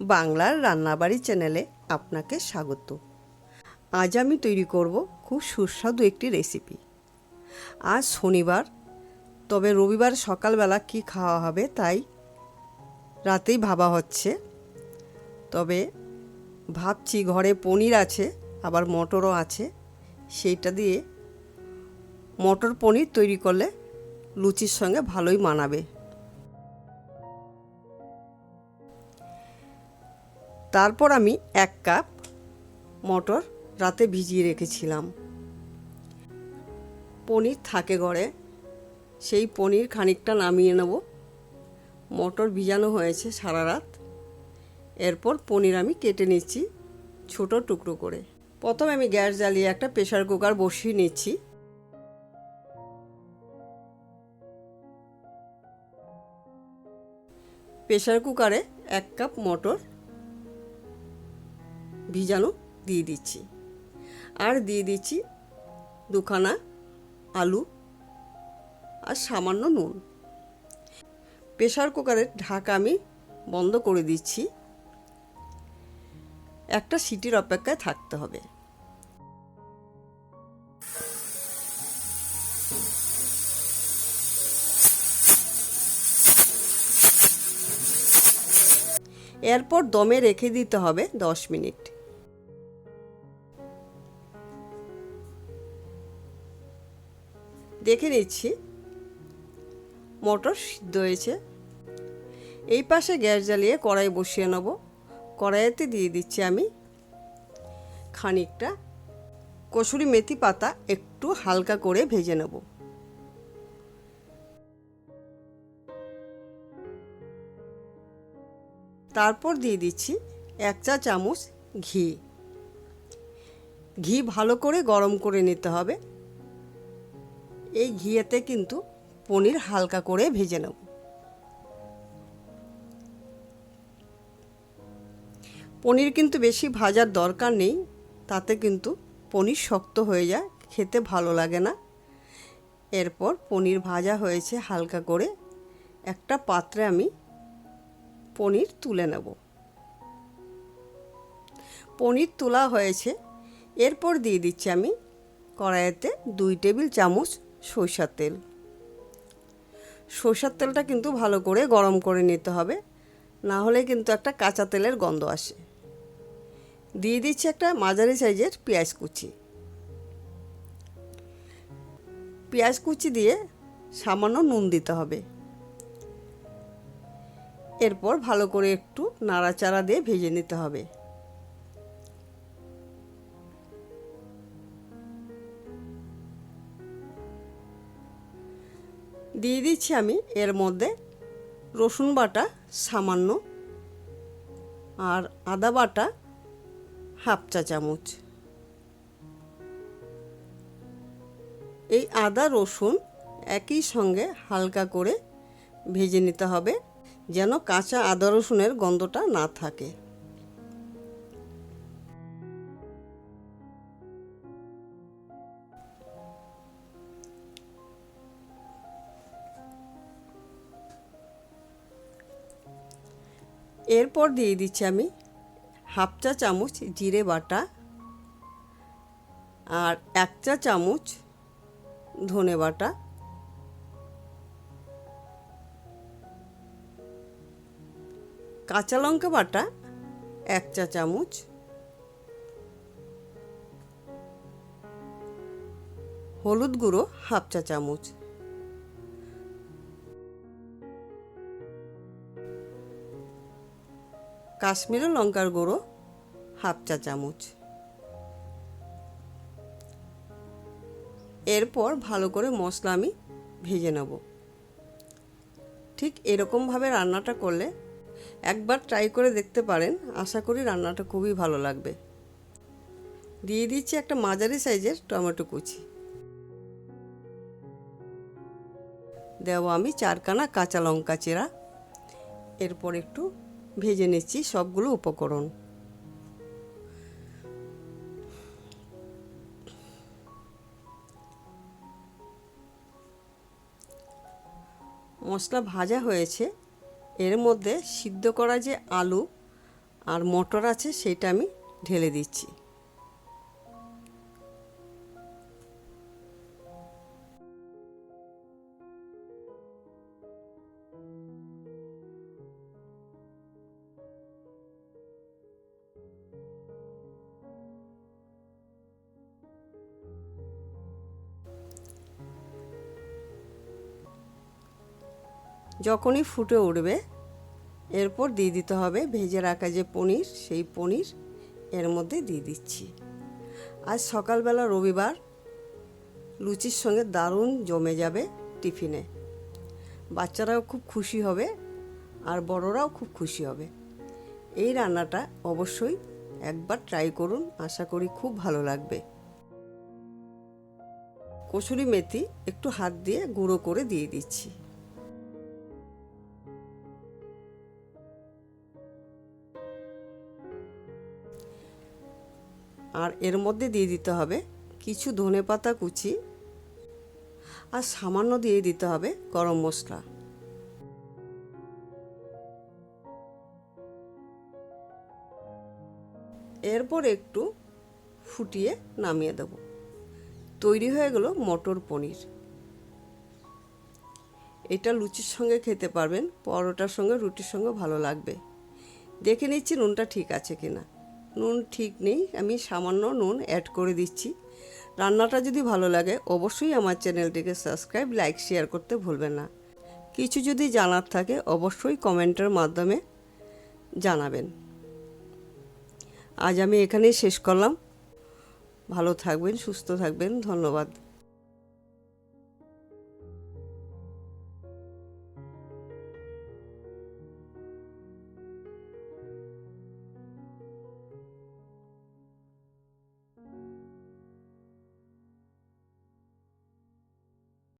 বাংলার রান্নাবাড়ি চ্যানেলে আপনাকে স্বাগত। আজ আমি তৈরি করব খুব সুস্বাদু একটি রেসিপি। আজ শনিবার, তবে রবিবার সকালবেলা কি খাওয়া হবে তাই রাতেই ভাবা হচ্ছে। তবে ভাবছি ঘরে পনির আছে, আবার মটরও আছে। সেইটা দিয়ে মটর পনির তৈরি করলে লুচির সঙ্গে ভালোই মানাবে। তারপর আমি এক কাপ মটর রাতে ভিজিয়ে রেখেছিলাম। পনির থাকে ঘরে, সেই পনির খানিকটা নামিয়ে নেব। মটর ভিজানো হয়েছে সারা রাত। এরপর পনির আমি কেটে নিচ্ছি ছোট টুকরো করে। প্রথমে আমি গ্যাস জ্বালিয়ে একটা প্রেশার কুকার বসিয়ে নিচ্ছি। প্রেশার কুকারে এক কাপ মটর ভিজানো দিয়ে দিচ্ছি। আর দিয়ে দিচ্ছি দুখানা আলু আর সামান্য নুন। প্রেশার কুকারের ঢাকা আমি বন্ধ করে দিচ্ছি। একটা সিটির অপেক্ষায় থাকতে হবে। এরপর দমে রেখে দিতে হবে দশ মিনিট। দেখে নিচ্ছি। মটর সিদ্ধ হয়েছে। এই পাশে গ্যাস জ্বালিয়ে কড়াই বসিয়ে নেব। কড়াইতে দিয়ে দিচ্ছি আমি খানিকটা কসুরি মেথি পাতা একটু হালকা করে ভেজে নেব। তারপর দিয়ে দিচ্ছি এক চা চামচ ঘি। ঘি ভালো করে গরম করে নিতে হবে। এই ঘিয়েতে কিন্তু পনির হালকা করে ভেজে নেব। পনির কিন্তু বেশি ভাজার দরকার নেই, তাতে কিন্তু পনির শক্ত হয়ে যায়, খেতে ভালো লাগে না। এরপর পনির ভাজা হয়েছে হালকা করে, একটা পাত্রে আমি পনির তুলে নেব। পনির তোলা হয়েছে, এরপর দিয়ে দিচ্ছি আমি কড়াইতে দুই টেবিল চামচ সরষার তেল। সরষার তেলটা কিন্তু ভালো করে গরম করে নিতে হবে, না হলে কিন্তু একটা কাঁচা তেলের গন্ধ আসে। দিয়ে দিচ্ছি একটা মাঝারি সাইজের পেঁয়াজ কুচি। পেঁয়াজ কুচি দিয়ে সামান্য নুন দিতে হবে। এরপর ভালো করে একটু নাড়াচাড়া দিয়ে ভেজে নিতে হবে। দিয়ে দিচ্ছি আমি এর মধ্যে রসুন বাটা সামান্য আর আদা বাটা হাফ চা চামচ। এই আদা, রসুন একই সঙ্গে হালকা করে ভেজে নিতে হবে যেন কাঁচা আদা, রসুনের গন্ধটা না থাকে। এরপর দিয়ে দিচ্ছি আমি হাফ চা চামচ জিরে বাটা আর এক চা চামচ ধনে বাটা। কাঁচা লঙ্কা বাটা এক চা চামচ। হলুদ গুঁড়ো হাফ চা চামচ। কাশ্মীরি লঙ্কার গুঁড়ো, হাফ চা চামচ। এরপর ভালো করে মশলা আমি ভেজে নেব। ঠিক এরকমভাবে রান্নাটা করলে একবার ট্রাই করে দেখতে পারেন, আশা করি রান্নাটা খুবই ভালো লাগবে। দিয়ে দিচ্ছি একটা মাঝারি সাইজের টমেটো কুচি। দেব আমি চারখানা কাঁচা লঙ্কা চেরা। এরপর একটু ভেজে নিচ্ছি সবগুলো উপকরণ। মশলা ভাজা হয়েছে। এর মধ্যে সিদ্ধ করা যে আলু আর মটর আছে, সেটা আমি ঢেলে দিচ্ছি। যখনই ফুটে উঠবে, এরপর দিয়ে দিতে হবে ভেজে রাখা যে পনির, সেই পনির এর মধ্যে দিয়ে দিচ্ছি। আজ সকালবেলা রবিবার, লুচির সঙ্গে দারুণ জমে যাবে টিফিনে। বাচ্চারাও খুব খুশি হবে আর বড়রাও খুব খুশি হবে। এই রান্নাটা অবশ্যই একবার ট্রাই করুন, আশা করি খুব ভালো লাগবে। কসুরি মেথি একটু হাত দিয়ে গুঁড়ো করে দিয়ে দিচ্ছি। আর এর মধ্যে দিয়ে দিতে হবে কিছু ধনে পাতা কুচি আর সামান্য দিয়ে দিতে হবে গরম মশলা। এরপর একটু ফুটিয়ে নামিয়ে দেব। তৈরি হয়ে গেল মটর পনির। এটা লুচির সঙ্গে খেতে পারবেন, পরোটার সঙ্গে, রুটির সঙ্গে ভালো লাগবে। দেখে নিচ্ছি নুনটা ঠিক আছে কিনা। নুন ঠিক নেই, আমি সামান্য নুন অ্যাড করে দিচ্ছি। রান্নাটা যদি ভালো লাগে, অবশ্যই আমার চ্যানেলটিকে সাবস্ক্রাইব লাইক শেয়ার করতে ভুলবেন না। কিছু যদি জানার থাকে, অবশ্যই কমেন্টের মাধ্যমে জানাবেন। আজ আমি এখানেই শেষ করলাম। ভালো থাকবেন, সুস্থ থাকবেন, ধন্যবাদ।